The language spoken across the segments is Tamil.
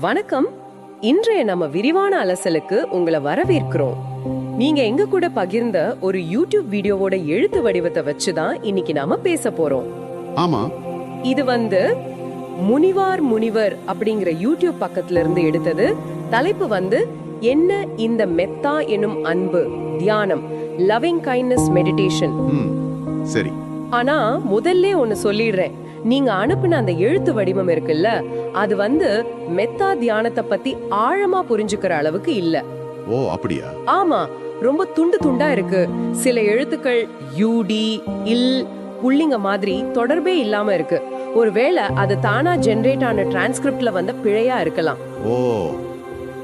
வணக்கம். இன்றைய நம்ம விரிவான அலசலுக்கு உங்களை வரவேற்கிறோம். நீங்க எங்க கூட பகிர்ந்த ஒரு யூடியூப் வீடியோவோட எழுத்து வடிவத்தை வச்சு தான் இன்னைக்கு நாம பேச போறோம். ஆமா. இது வந்து முனிவார் முனிவர் அப்படிங்கிற யூடியூப் பக்கத்துல இருந்து எடுத்தது. தலைப்பு வந்து என்ன இந்த மெத்தா எனும் அன்பு தியானம் லவ்விங் கைண்ட்னஸ் மெடிடேஷன் சரி. ஆனா முதல்ல ஒன்னு சொல்லிடுறேன். நீங்க அனுப்புன அந்த எழுத்து வடிவம் இருக்குல்ல அது வந்து மெத்தா தியானத்தை பத்தி ஆழமா புரிஞ்சுக்கிற அளவுக்கு இல்ல. ஓ அப்படியா? ஆமா ரொம்ப துண்டு துண்டா இருக்கு. சில எழுத்துக்கள் யூடி இல் புள்ளிங்க மாதிரி தொடர்பே இல்லாம இருக்கு. ஒருவேளை அது தானா ஜெனரேட் ஆன டிரான்ஸ்கிரிப்ட்ல வந்த பிழையா இருக்கலாம். ஓ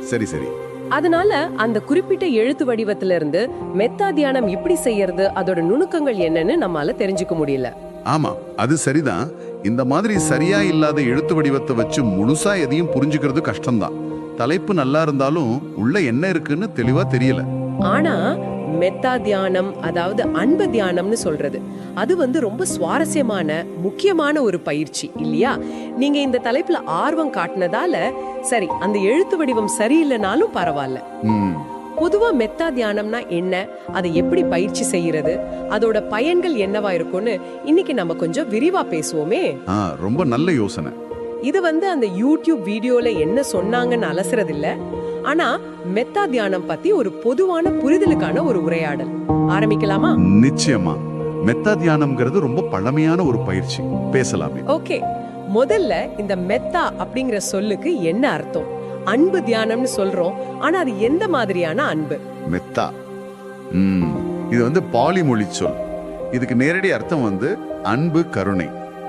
சரி சரி. அதனால அந்த குறிப்பிட்ட எழுத்து வடிவத்துல இருந்து மெத்தா தியானம் எப்படி செய்யறது அதோட நுணுக்கங்கள் என்னன்னு நம்மால தெரிஞ்சுக்க முடியல. ஆமா அது சரிதான். இந்த மாதிரி சரியா இல்லாத எழுத்து வடிவத்தை வச்சு முழுசா எதையும் புரிஞ்சுக்கிறது கஷ்டம்தான். தலைப்பு நல்லா இருந்தாலும் உள்ள என்ன இருக்குன்னு தெளிவா தெரியல. ஆனா மெத்தா தியானம் அதாவது அன்பு தியானம்னு சொல்றது அது வந்து ரொம்ப சுவாரஸ்யமான முக்கியமான ஒரு பயிற்சி இல்லையா? நீங்க இந்த தலைப்புல ஆர்வம் காட்டினதால சரி அந்த எழுத்து வடிவம் சரியில்லைனாலும் பரவாயில்ல. ம் பொதுவா மெத்தா தியானம்னா என்ன? அதை எப்படி பயிற்சி செய்யறது? அதோட பயன்கள் என்னவா இருக்கும்னு இன்னைக்கு நம்ம கொஞ்சம் விரிவா பேசுவோமே. ரொம்ப நல்ல யோசனை. இது வந்து அந்த யூடியூப் வீடியோல என்ன சொன்னாங்கன்னு அலசுறது இல்ல ஆனா மெத்தா தியானம் பத்தி ஒரு பொதுவான புரிதலுக்கான ஒரு உரையாடல். ஆரம்பிக்கலாமா? நிச்சயமா. மெத்தா தியானம்ங்கிறது ரொம்ப பழமையான ஒரு பயிற்சி. பேசலாமே. ஓகே. முதல்ல இந்த மெத்தா அப்படிங்கிற சொல்லுக்கு என்ன அர்த்தம்? அன்பு தியானம்னு சொல்றோம். ஆனா அது எந்த மாதிரியான அன்பு? மெத்தா. ம். இது வந்து பாலி மொழி சொல். இதுக்கு நேரடி அர்த்தம் வந்து அன்பு கருணை.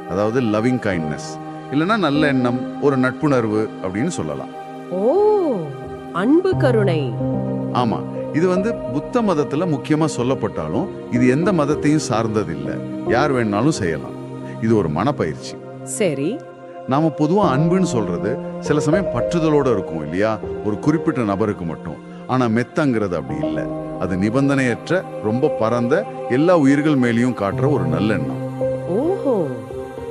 அதாவது லவ்விங் கைண்ட்னஸ் இல்லைன்னா நல்ல எண்ணம் ஒரு நட்புணர்வு அப்படின்னு சொல்லலாம். ஓ அன்பு கருணை. ஆமா. இது வந்து புத்த மதத்துல முக்கியமா சொல்லப்பட்டாலும் இது எந்த மதத்தையும் சார்ந்தது இல்ல யார் வேணாலும் செய்யலாம். இது ஒரு மனப்பயிற்சி. சரி. நாம பொதுவா அன்புன்னு சொல்றது சில சமயம் பற்றுதலோட இருக்கும் இல்லையா? ஒரு குறிப்பிட்ட நபருக்கு மட்டும். ஆனா மெத்தங்கிறது அப்படி இல்லை. அது நிபந்தனையற்ற ரொம்ப பரந்த எல்லா உயிர்கள் மேலேயும் காட்டுற ஒரு நல்லெண்ணம் ஓஹோ.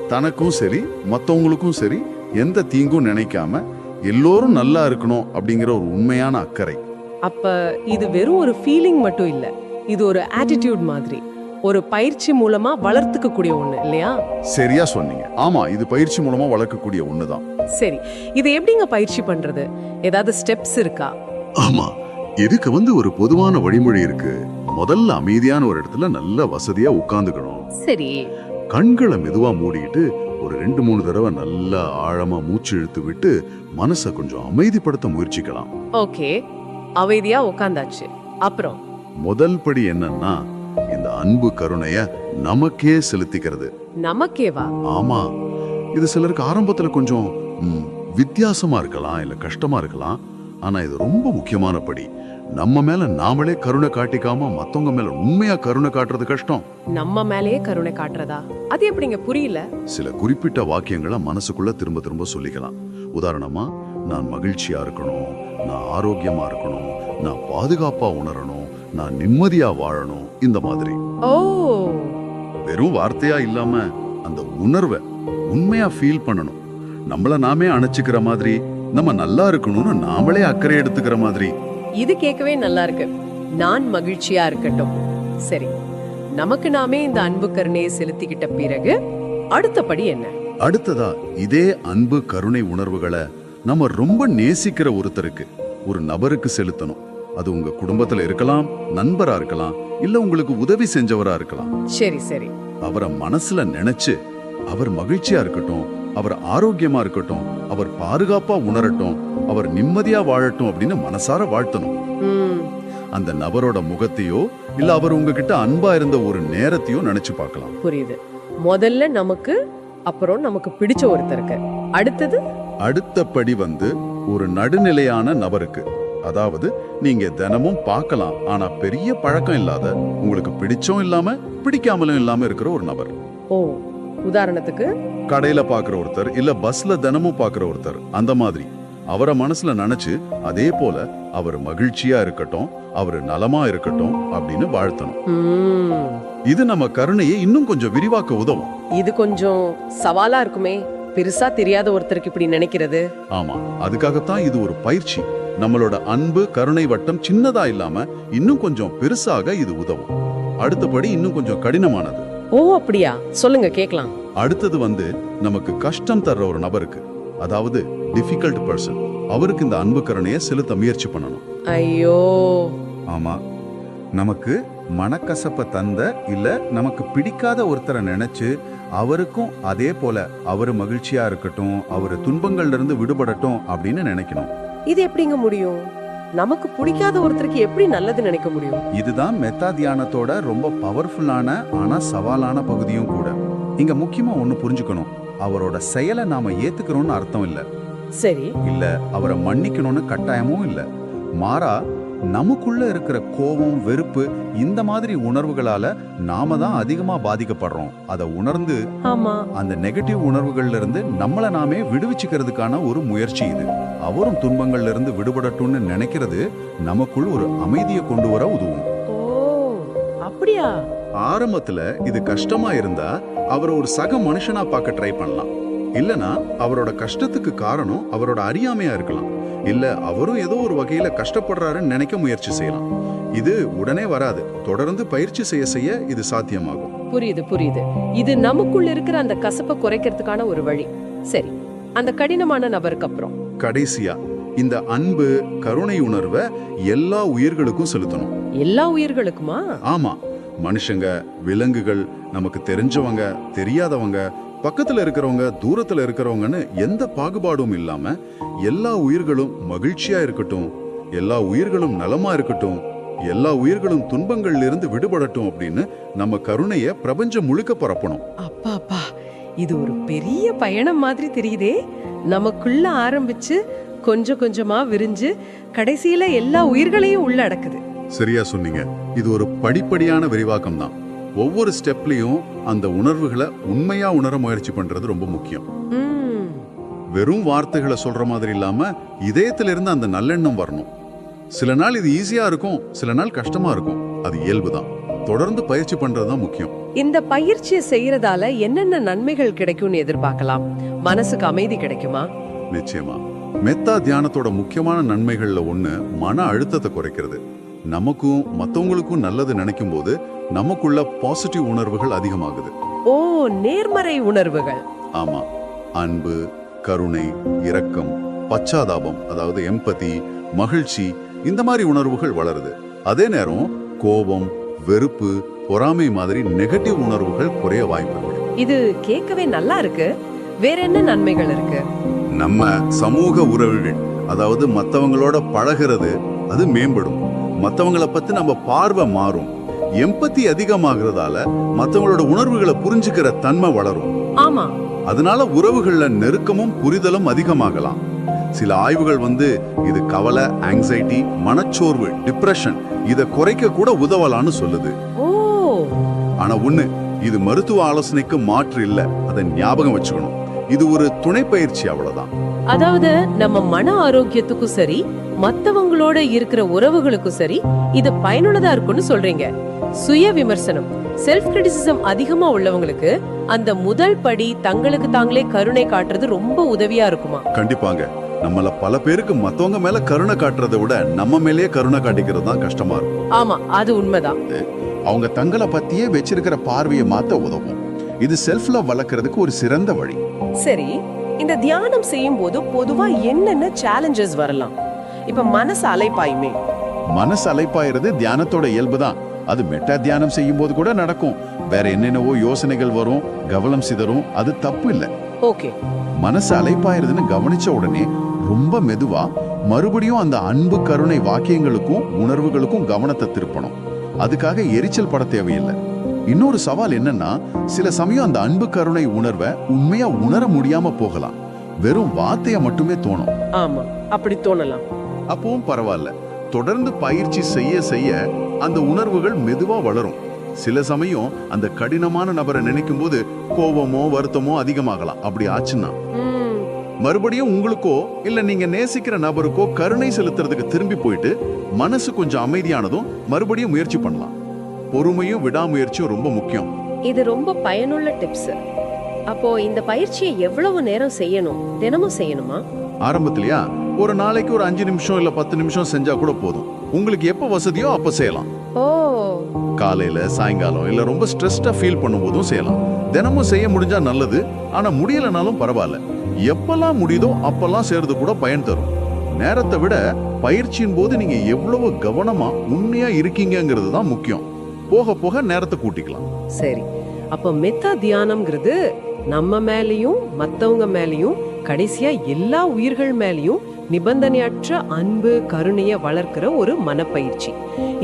தனக்கும் சரி மத்தவங்களுக்கும் சரி எந்த தீங்கும் நினைக்காம எல்லோரும் நல்லா இருக்கணும் அப்படிங்கிற ஒரு உண்மையான அக்கறை. அப்ப இது வெறும் ஒரு ஃபீலிங் மட்டும் இல்ல இது ஒரு ஆட்டிடியூட் மாதிரி. ஒரு பயிற்சி மூலமா வளர்த்துக்க கூடிய ஒண்ணு இல்லையா? சரியா சொன்னீங்க. ஆமா இது பயிற்சி மூலமா வளர்க்கக்கூடிய ஒண்ணுதான். சரி. இது எப்படிங்க பயிற்சி பண்றது? ஏதாவது ஸ்டெப்ஸ் இருக்கா? ஆமா இதுக்கு வந்து ஒரு பொதுவான வழிமுறை இருக்கு. முதல்ல அமைதியான ஒரு இடத்துல நல்ல வசதியா உட்கார்ந்துக்கணும். சரி. கண்களை மெதுவா மூடிட்டு ஒரு ரெண்டு மூணு தடவை நல்லா ஆழமா மூச்சு இழுத்து விட்டு மனசை கொஞ்சம் அமைதிப்படுத்த முயற்சிக்கலாம். ஓகே. அமைதியா உட்காந்தாச்சு அப்புறம்? முதல் படி என்னன்னா அன்பு கருணைய நமக்கே செலுத்திக்கிறது. நமக்கேவா? ஆமா. இது சிலருக்கு ஆரம்பத்துல கொஞ்சம் வித்தியாசமா இருக்கலாம் இல்ல கஷ்டமா இருக்கலாம். ஆனா இது ரொம்ப முக்கியமான படி. நம்ம மேல நாமளே கருணை காட்டிக்காம மத்தவங்க மேல உண்மையா கருணை காட்டுறது கஷ்டம். நம்ம மேலேயே கருணை காட்டுறதா? அது எப்படிங்க புரியல? சில குறிப்பிட்ட வாக்கியங்களை மனசுக்குள்ள திரும்ப திரும்ப சொல்லிக்கலாம். உதாரணமா நான் மகிழ்ச்சியா இருக்கணும் நான் ஆரோக்கியமா இருக்கணும் நான் பாதுகாப்பா உணரணும் நான் நிம்மதியா வாழணும் இந்த மாதிரி. ஓ. வெறும் வார்த்தையா இல்லாம அந்த உணர்வை உண்மையா ஃபீல் பண்ணணும். நம்மள நாமே அணைச்சுக்கிற மாதிரி நம்ம நல்லா இருக்கணும்னு நாமளே அக்கறை எடுத்துக்கிற மாதிரி. இது கேட்கவே நல்லா இருக்கு. நான் மகிழ்ச்சியா இருக்கட்டும். சரி நமக்கு நாமே இந்த அன்பு கருணையை செலுத்திக்கிட்ட பிறகு அடுத்தபடி என்ன? அடுத்ததா இதே அன்பு கருணை உணர்வுகளை நம்ம ரொம்ப நேசிக்கிற ஒருத்தருக்கு ஒரு நபருக்கு செலுத்தணும். அது உங்க குடும்பத்துல இருக்கலாம் நண்பரா இருக்கலாம் இல்ல உங்களுக்கு உதவி செஞ்சவரா இருக்கலாம். சரி சரி. அவரை மனசுல நினைச்சு அவர் மகிழ்ச்சியா இருக்கட்டும் அவர் ஆரோக்கியமா இருக்கட்டும் அவர் பாதுகாப்பா உணரட்டும் அவர் நிம்மதியா வாழட்டும் அப்படின்னு மனசார வாழ்த்தணும். அந்த நபரோட முகத்தையோ இல்ல அவர் உங்ககிட்ட அன்பா இருந்த ஒரு நேரத்தையோ நினைச்சு பார்க்கலாம். புரியுது. முதல்ல நமக்கு அப்புறம் நமக்கு பிடிச்ச ஒருத்தருக்கு. அடுத்தது? அடுத்த படி வந்து ஒரு நடுநிலையான நபருக்கு. அதாவது நீங்க தினமும் பார்க்கலாம் ஆனா பெரிய பழக்கம் இல்லாத உங்களுக்கு பிடிச்சும் இல்லாம பிடிக்காமலும் இல்லாம இருக்கிற ஒரு நபர். ஓ உதாரணத்துக்கு? கடையில பாக்குற ஒருத்தர் இல்ல பஸ்ல தினமும் பாக்குற ஒருத்தர் அந்த மாதிரி. அவரை மனசுல நினைச்சு அதே போல அவர் மகிழ்ச்சியா இருக்கட்டும் அவர் நலமா இருக்கட்டும் அப்படின்னு வாழ்த்தணும். இது நம்ம கருணையை இன்னும் கொஞ்சம் விரிவாக்க உதவும். இது கொஞ்சம் சவாலா இருக்குமே. பெருசா தெரியாத ஒருத்தருக்கு இப்படி நினைக்கிறது? ஆமா அதுக்காகத்தான் இது ஒரு பயிற்சி. நம்மளோட அன்பு கருணை வட்டம் சின்னதா இல்லாம இன்னும் கொஞ்சம் பெருசாக இது உதவும். அடுத்தபடி இன்னும் கொஞ்சம் கடினமானது. ஓ அப்படியா? சொல்லுங்க கேக்கலாம் அடுத்தது வந்து நமக்கு கஷ்டம் தர்ற ஒரு நபருக்கு அதாவது டிஃபிகல்ட் பர்சன் அவருக்கு இந்த அன்பு கருணையை செலுத்த முயற்சி பண்ணணும். ஐயோ. ஆமா நமக்கு மனக்கசப்பை தந்த இல்ல நமக்கு பிடிக்காத ஒருத்தரை நினைச்சு அவருக்கும் அதே போல அவர் மகிழ்ச்சியா இருக்கட்டும் அவர் துன்பங்கள்ல இருந்து விடுபடட்டும் அப்படின்னு நினைக்கணும். இது எப்படிங்க முடியும்? நமக்கு பிடிக்காத ஒருத்தருக்கு எப்படி நல்லது நினைக்க முடியும்? இதுதான் மெத்தா தியானத்தோட ரொம்ப பவர்ஃபுல்லான ஆனா சவாலான பகுதியும் கூட. இங்க முக்கியமா ஒண்ணு புரிஞ்சுக்கணும். அவரோட செயலை நாம ஏத்துக்கிறோம்னு அர்த்தம் இல்ல. சரி. இல்ல அவரை மன்னிக்கணும்னு கட்டாயமும் இல்ல. மாறா நமக்குள்ள இருக்கிற கோபம் வெறுப்பு இந்த மாதிரி உணர்வுகளால நாம தான் அதிகமா பாதிக்கப்படுறோம். அதை உணர்ந்து அந்த நெகட்டிவ் உணர்வுகள்ல இருந்து நம்மள நாமே விடுவிச்சுக்கிறதுக்கான ஒரு முயற்சி இது. அவரும் துன்பங்கள்ல இருந்து விடுபடட்டும்னு நினைக்கிறது நமக்குள் ஒரு அமைதியை கொண்டு வர உதவும். அப்படியா? ஆரம்பத்துல இது கஷ்டமா இருந்தா அவரை ஒரு சக மனுஷனா பார்க்க ட்ரை பண்ணலாம். இல்லனா அவரோட கஷ்டத்துக்கு காரணம் அவரோட அறியாமையா இருக்கலாம். இல்ல அவரும் ஏதோ ஒரு வகையில கஷ்டப்படுறாருன்னு நினைக்க முயற்சி செய்யலாம். இது உடனே வராது. தொடர்ந்து பயிற்சி செய்ய செய்ய இது சாத்தியமாகும். புரியுது புரியுது. இது நமக்குள்ள இருக்கிற அந்த கசப்பை குறைக்கிறதுக்கான ஒரு வழி. சரி அந்த கடினமான நபருக்கு அப்புறம். கடைசியா இந்த அன்பு கருணை உணர்வை எல்லா உயிர்களுக்கும் செலுத்தணும். எல்லா உயிர்களுக்குமா? ஆமா மனுஷங்க விலங்குகள் நமக்கு தெரிஞ்சவங்க தெரியாதவங்க பக்கத்துல இருக்கிறவங்க தூரத்துல இருக்கிறவங்கன்னு எந்த பாகுபாடும் இல்லாம எல்லா உயிர்களும் மகிழ்ச்சியா இருக்கட்டும் எல்லா உயிர்களும் நலமா இருக்கட்டும் எல்லா உயிர்களும் துன்பங்கள்ல இருந்து விடுபடட்டும் அப்படின்னு நம்ம கருணைய பிரபஞ்சம் முழுக்க பரப்பணும். அப்பா அப்பா இது ஒரு பெரிய பயணம் மாதிரி தெரியுதே. நமக்குள்ள ஆரம்பிச்சு கொஞ்சம் கொஞ்சமா விரிஞ்சு கடைசியில எல்லா உயிர்களையும் உள்ள அடக்குது சரியா சொன்னீங்க. இது ஒரு படிப்படியான விரிவாக்கம் தான் ஒவ்வொரு ஸ்டெப்லயும் அந்த உணர்வுகளை உண்மையா உணர முயற்சி பண்றது ரொம்ப முக்கியம். வெறும் வார்த்தைகளை சொல்ற மாதிரி இல்லாம இதயத்துல இருந்து அந்த நல்லெண்ணம் வரணும். சில நாள் இது ஈஸியா இருக்கும் சில நாள் கஷ்டமா இருக்கும். அது இயல்புதான் தொடர்ந்து பயிற்சி பண்றதுதான் முக்கியம். இந்த பயிற்சியை செய்யறதால என்னென்ன நன்மைகள் கிடைக்கும்னு எதிர்பார்க்கலாம்? மனசுக்கு அமைதி கிடைக்குமா? நிச்சயமா. மெத்தா தியானத்தோட முக்கியமான நன்மைகள்ல ஒண்ணு மன அழுத்தத்தை குறைக்கிறது. நமக்கும் மத்தவங்களுக்கும் நல்லது நினைக்கும் போது நமக்குள்ள பாசிட்டிவ் உணர்வுகள் அதிகமாகுது. ஓ நேர்மறை உணர்வுகள். ஆமா. அன்பு கருணை இரக்கம் பச்சாதாபம் அதாவது எம்பதி மகிழ்ச்சி இந்த மாதிரி உணர்வுகள் வளருது. அதே நேரம் கோபம் வெறுப்பு பொறாமை மாதிரி நெகட்டிவ் உணர்வுகள் குறைய வாய்ப்பு இருக்கு. இது கேட்கவே நல்லா இருக்கு. வேற என்ன நன்மைகள் இருக்கு? நம்ம சமூக உறவுகள் அதாவது மத்தவங்களோட பழகிறது அது மேம்படும். மத்தவங்கள பத்தி நம்ம பார்வை மாறும். எம்பத்தி அதிகமாகிறதால மத்தவங்களோட உணர்வுகளை புரிஞ்சுக்கிற தன்மை வளரும். ஆமா. அதனால உறவுகள்ல நெருக்கமும் புரிதலும் அதிகமாகலாம். சில ஆய்வுகள் வந்து இது கவலை ஆங்ஸைட்டி மனச்சோர்வு டிப்ரெஷன் இத குறைக்க கூட உதவலான்னு சொல்லுது. ஆனா ஒண்ணு இது மருத்துவ ஆலோசனைக்கு மாற்று இல்ல. அதை ஞாபகம் வச்சுக்கணும். இது ஒரு துணை பயிற்சி அவ்வளவுதான். அதாவது நம்ம மன ஆரோக்கியத்துக்கும் சரி மத்தவங்களோட இருக்கிற உறவுகளுக்கும் சரி இது பயனுள்ளதா இருக்கும்னு சொல்றீங்க. சுய விமர்சனம் செல்ஃப் கிரிட்டிசிசம் அதிகமா உள்ளவங்களுக்கு அந்த முதல் படி தங்களுக்கு தாங்களே கருணை காட்டுறது ரொம்ப உதவியா இருக்குமா? கண்டிப்பாங்க. நம்மள பல பேருக்கு மத்தவங்க மேல கருணை காட்டுறதை விட நம்ம மேலேயே கருணை காட்டிக்கிறது தான் கஷ்டமா இருக்கும். ஆமா அது உண்மைதான். அவங்க தங்களை பத்தியே வச்சிருக்கிற பார்வையை மாத்த உதவும். இது செல்ஃப் லவ் வளர்க்கறதுக்கு ஒரு சிறந்த வழி. சரி இந்த தியானம் செய்யும் போது பொதுவா என்னென்ன சேலஞ்சஸ் வரலாம்? இப்ப மனசு அலைப்பாயுமே. மனசு அலைப்பாயிறது தியானத்தோட இயல்பு தான் அது மெட்டா தியானம் செய்யும் போது கூட நடக்கும். வேற என்னென்னவோ யோசனைகள் வரும் கவனம் சிதறும் அது தப்பு இல்ல. ஓகே. மனசு அலைப்பாயிருதுன்னு கவனிச்ச உடனே ரொம்ப மெதுவா மறுபடியும் அந்த அன்பு கருணை வாக்கியங்களுக்கும் உணர்வுகளுக்கும் கவனத்தை திருப்பணும். அதுக்காக எரிச்சல் பட தேவையில்லை. இன்னொரு சவால் என்னன்னா சில சமயம் அந்த அன்பு கருணை உணர்வை உண்மையா உணர முடியாம போகலாம். வெறும் வார்த்தைய மட்டுமே தோணும். ஆமா அப்படி தோணலாம். அப்பவும் பரவாயில்ல. தொடர்ந்து பயிற்சி செய்ய செய்ய அந்த உணர்வுகள் மெதுவா வளரும். சில சமயம் அந்த கடினமான நபரை நினைக்கும் போது கோபமோ வருத்தமோ அதிகமாகலாம். அப்படி ஆச்சுன்னா. மறுபடியும் உங்களுக்கோ இல்ல நீங்க நேசிக்கிற நபருக்கோ கருணை செலுத்துறதுக்கு திரும்பி போயிட்டு மனசு கொஞ்சம் அமைதியானதும் மறுபடியும் முயற்சி பண்ணலாம். பொறுமையும் விடாமுயற்சியும் ரொம்ப முக்கியம். இது ரொம்ப பயனுள்ள டிப்ஸ் அப்போ இந்த பயிற்சியை எவ்வளவு நேரம் செய்யணும்? தினமும் செய்யணுமா? ஆரம்பத்திலயா? ஒரு நாளைக்கு ஒரு அஞ்சு நிமிஷம் இல்ல பத்து நிமிஷம் செஞ்சா கூட போதும். உங்களுக்கு எப்ப வசதியோ அப்ப செய்யலாம். ஓ. காலையில சாயங்காலம் இல்ல ரொம்ப ஸ்ட்ரெஸ்டா ஃபீல் பண்ணும்போதும் செய்யலாம். தினமும் செய்ய முடிஞ்சா நல்லது. ஆனா முடியலனாலும் பரவாயில்ல. எப்பெல்லாம் முடியுதோ அப்பெல்லாம் செய்யறது கூட பயன் தரும். நேரத்தை விட பயிற்சியின் போது நீங்க எவ்வளவு கவனமா உண்மையா இருக்கீங்கங்கிறது தான் முக்கியம். போக போக நேரத்தை கூட்டிக்கலாம். சரி. அப்ப மெத்தா தியானம்ங்கிறது நம்ம மேலயும் மத்தவங்க மேலயும் கடைசியா எல்லா உயிர்கள் மேலயும் நிபந்தனையற்ற அன்பு கருணைய வளர்க்கிற ஒரு மனப்பயிற்சி.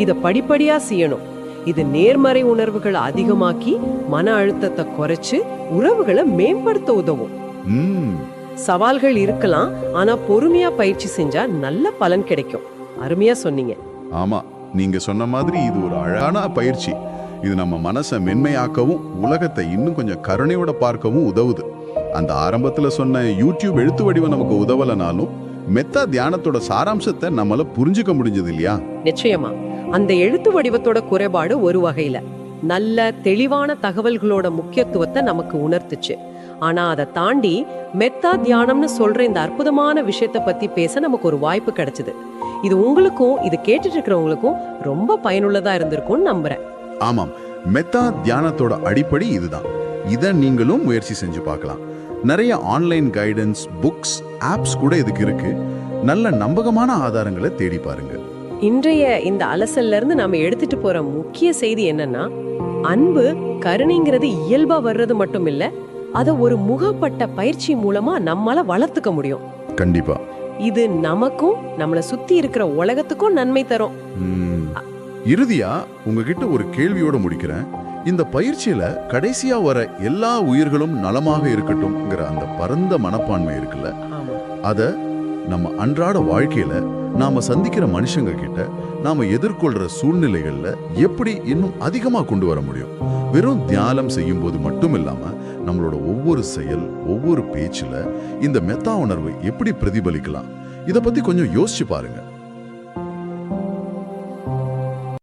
இத படிப்படியா செய்யணும். இது நேர்மறை உணர்வுகளை அதிகமாக்கி மன அழுத்தத்தை குறைச்சு உறவுகளை மேம்படுத்த உதவும். சவால்கள் இருக்கலாம் ஆனா பொறுமையா பயிற்சி செஞ்சா நல்ல பலன் கிடைக்கும். அருமையா சொன்னீங்க. ஆமா. நீங்க சொன்ன மாதிரி இது ஒரு அழகான பயிற்சி. இது நம்ம மனசை மென்மையாக்கவும் உலகத்தை இன்னும் கொஞ்சம் கருணையோட பார்க்கவும் உதவுது. அந்த ஆரம்பத்துல சொன்ன யூடியூப் எழுத்து வடிவம் நமக்கு உதவலனாலும் மெத்தா தியானத்தோட சாராம்சத்தை நம்மள புரிஞ்சுக்க முடிஞ்சது இல்லையா? நிச்சயமா. அந்த எழுத்து வடிவத்தோட குறைபாடு ஒரு வகையில. நல்ல தெளிவான தகவல்களோட முக்கியத்துவத்தை நமக்கு உணர்த்துச்சு. ஆனா அதை தாண்டி மெத்தா தியானம்னு சொல்ற இந்த அற்புதமான விஷயத்தை பத்தி பேச நமக்கு ஒரு வாய்ப்பு கிடைச்சது. இது உங்களுக்கும் இது கேட்டுட்டு இருக்கிறவங்களுக்கும் ரொம்ப பயனுள்ளதா இருந்திருக்கும்னு நம்புறேன். ஆமாம். மெத்தா தியானத்தோட அடிப்படை இதுதான். இதை நீங்களும் முயற்சி செஞ்சு பார்க்கலாம். நிறைய ஆன்லைன் கைடன்ஸ் புக்ஸ் ஆப்ஸ் கூட இதுக்கு இருக்கு. நல்ல நம்பகமான ஆதாரங்களை தேடி பாருங்க. இன்றைய இந்த அலசல்ல இருந்து நாம எடுத்துட்டு போற முக்கிய செய்தி என்னன்னா அன்பு கருணைங்கிறது இயல்பா வர்றது மட்டும் இல்ல அத ஒரு முகப்பட்ட பயிற்சி மூலமா நம்மால வளர்த்துக்க முடியும். கண்டிப்பா. இது நமக்கும் நம்மள சுத்தி இருக்கிற உலகத்துக்கும் நன்மை தரும். இறுதியா உங்ககிட்ட ஒரு கேள்வியோட முடிக்கிறேன். இந்த பயிற்சியில கடைசியா வர எல்லா உயிர்களும் நலமாக இருக்கட்டும்ங்கிற அந்த பரந்த மனப்பான்மை இருக்குல்ல. அத நம்ம அன்றாட வாழ்க்கையில நாம சந்திக்கிற மனுஷங்க கிட்ட நாம எதிர்கொள்ற சூழ்நிலைகள்ல எப்படி இன்னும் அதிகமா கொண்டு வர முடியும்? வெறும் தியானம் செய்யும் போது மட்டும் இல்லாம நம்மளோட ஒவ்வொரு செயல் ஒவ்வொரு பேச்சுல இந்த மெத்தா உணர்வு எப்படி பிரதிபலிக்கலாம்? இத பத்தி கொஞ்சம் யோசிச்சு பாருங்க.